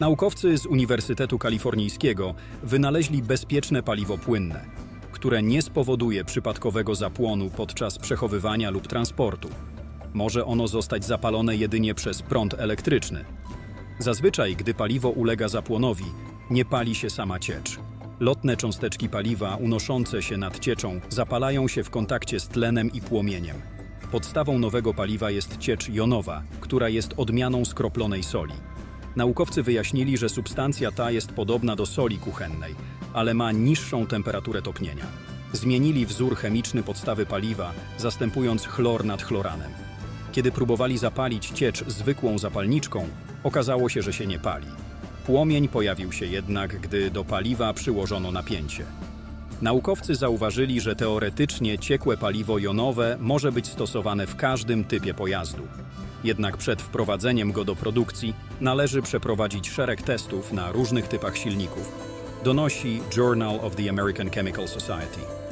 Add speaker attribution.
Speaker 1: Naukowcy z Uniwersytetu Kalifornijskiego wynaleźli bezpieczne paliwo płynne, które nie spowoduje przypadkowego zapłonu podczas przechowywania lub transportu. Może ono zostać zapalone jedynie przez prąd elektryczny. Zazwyczaj, gdy paliwo ulega zapłonowi, nie pali się sama ciecz. Lotne cząsteczki paliwa unoszące się nad cieczą zapalają się w kontakcie z tlenem i płomieniem. Podstawą nowego paliwa jest ciecz jonowa, która jest odmianą skroplonej soli. Naukowcy wyjaśnili, że substancja ta jest podobna do soli kuchennej, ale ma niższą temperaturę topnienia. Zmienili wzór chemiczny podstawy paliwa, zastępując chlor nad chloranem. Kiedy próbowali zapalić ciecz zwykłą zapalniczką, okazało się, że się nie pali. Płomień pojawił się jednak, gdy do paliwa przyłożono napięcie. Naukowcy zauważyli, że teoretycznie ciekłe paliwo jonowe może być stosowane w każdym typie pojazdu. Jednak przed wprowadzeniem go do produkcji należy przeprowadzić szereg testów na różnych typach silników. Donosi Journal of the American Chemical Society.